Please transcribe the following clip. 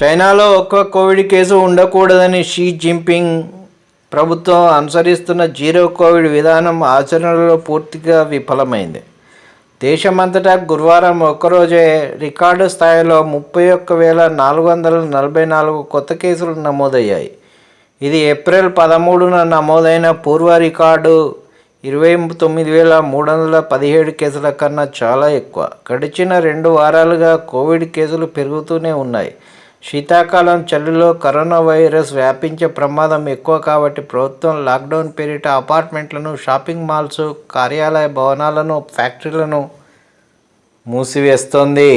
చైనాలో ఒక్క covid case ఉండకూడదని షీ జింపింగ్ ప్రభుత్వం అనుసరిస్తున్న జీరో కోవిడ్ విధానం ఆచరణలో పూర్తిగా విఫలమైంది. దేశమంతటా గురువారం ఒక్కరోజే రికార్డు స్థాయిలో ముప్పై ఒక్క వేల నాలుగు వందల నలభై నాలుగు కొత్త కేసులు నమోదయ్యాయి. ఇది ఏప్రిల్ పదమూడున నమోదైన పూర్వ రికార్డు ఇరవై తొమ్మిది వేల మూడు వందల పదిహేడు కేసుల కన్నా చాలా ఎక్కువ. గడిచిన రెండు వారాలుగా కోవిడ్ కేసులు పెరుగుతూనే ఉన్నాయి. శీతాకాలం చలిలో కరోనా వైరస్ వ్యాపించే ప్రమాదం ఎక్కువ కాబట్టి ప్రభుత్వం లాక్డౌన్ పేరిట అపార్ట్మెంట్లను షాపింగ్ మాల్స్ కార్యాలయ భవనాలను ఫ్యాక్టరీలను మూసివేస్తోంది.